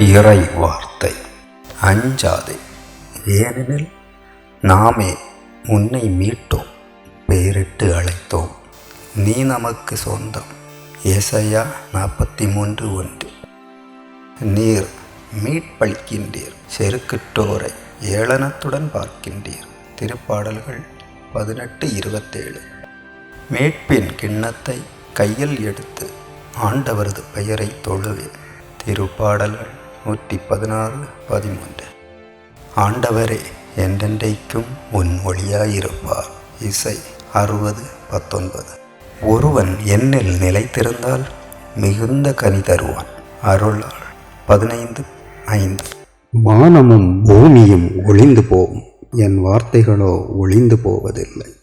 இறை வார்த்தை. அஞ்சாதே. ஏனெனில் நாமே உன்னை மீட்டோம் பெயரிட்டு அழைத்தோம். நீ நமக்கு சொந்தம். ஏசையா நாற்பத்தி மூன்று ஒன்று. நீர் மீட்பளிக்கின்றீர் செருக்கிட்டோரை ஏளனத்துடன் பார்க்கின்றீர். திருப்பாடல்கள் பதினெட்டு இருபத்தேழு. மீட்பின் கிண்ணத்தை கையில் எடுத்து ஆண்டவரது பெயரை தொழுவேன். திருப்பாடல்கள் நூற்றி பதினாறு பதிமூன்று. ஆண்டவரே என்றென்றைக்கும் உன் ஒளியாயிருப்பார். இசை அறுபது பத்தொன்பது. ஒருவன் என்னில் நிலைத்திருந்தால் மிகுந்த கனி தருவான். அருளால் பதினைந்து ஐந்து. வானமும் பூமியும் ஒளிந்து போகும். என் வார்த்தைகளோ ஒளிந்து போவதில்லை.